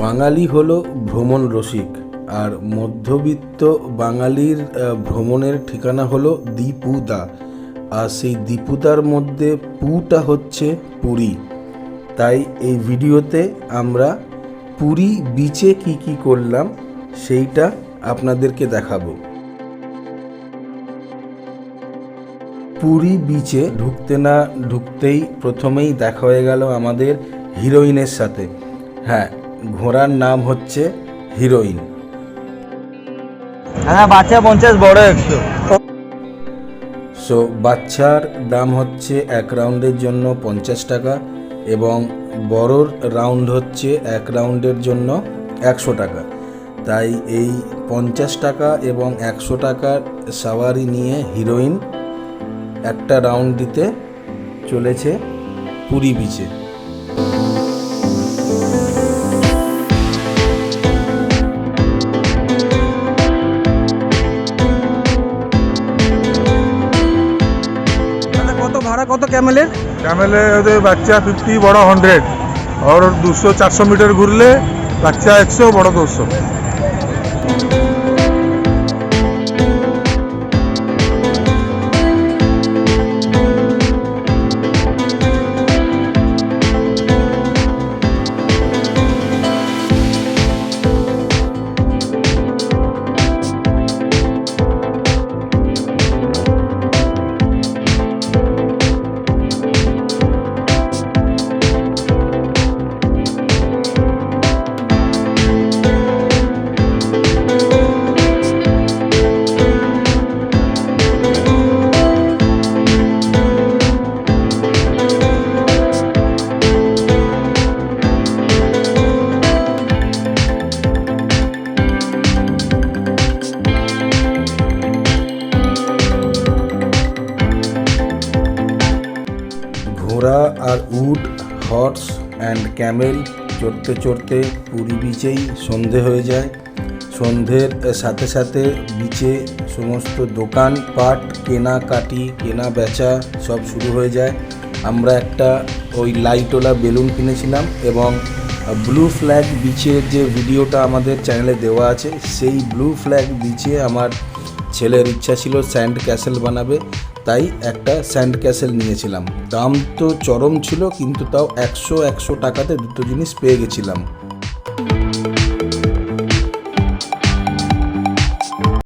বাঙালি হলো ভ্রমণ রসিক, আর মধ্যবিত্ত বাঙালির ভ্রমণের ঠিকানা হলো দীপুদা, আর সেই দীপুদার মধ্যে পুটা হচ্ছে পুরী। তাই এই ভিডিওতে আমরা পুরী বিচে কি কি করলাম, সেইটা আপনাদেরকে দেখাবো। পুরী বিচে ঢুকতে না ঢুকতেই প্রথমেই দেখা হয়ে গেল আমাদের হিরোইনের সাথে। হ্যাঁ ঘোড়ার নাম হচ্ছে হিরোইন হ্যাঁ বাচ্চা পঞ্চাশ বড় একশো। সো বাচ্চার দাম হচ্ছে এক রাউন্ডের জন্য পঞ্চাশ টাকা এবং বড়র রাউন্ড হচ্ছে এক রাউন্ডের জন্য একশো টাকা। তাই এই পঞ্চাশ টাকা এবং একশো টাকার সাওয়ারি নিয়ে হিরোইন একটা রাউন্ড দিতে চলেছে পুরী বিচে কত ভাড়া কত ক্যামেলের ক্যামেলে ওদের বাচ্চা ফিফটি বড় হান্ড্রেড আর দুশো চারশো মিটার ঘুরলে বাচ্চা একশো বড় দুশো। আর উড হর্স অ্যান্ড ক্যামেল চড়তে চড়তে পুরী বিচেই সন্ধে হয়ে যায়। সন্ধ্যের সাথে সাথে বিচে সমস্ত দোকানপাট কেনাকাটি কেনা বেচা সব শুরু হয়ে যায়। আমরা একটা ওই লাইটওয়ালা বেলুন কিনেছিলাম এবং ব্লু ফ্ল্যাগ বিচের যে ভিডিওটা আমাদের চ্যানেলে দেওয়া আছে, সেই ব্লু ফ্ল্যাগ বিচে আমার ছেলের ইচ্ছা ছিল স্যান্ড ক্যাসেল বানাবে। তাই একটা স্যান্ড ক্যাসেল নিয়েছিলাম। দাম তো চরম ছিল, কিন্তু তাও একশো একশো টাকাতে দুটো জিনিস পেয়ে গেছিলাম।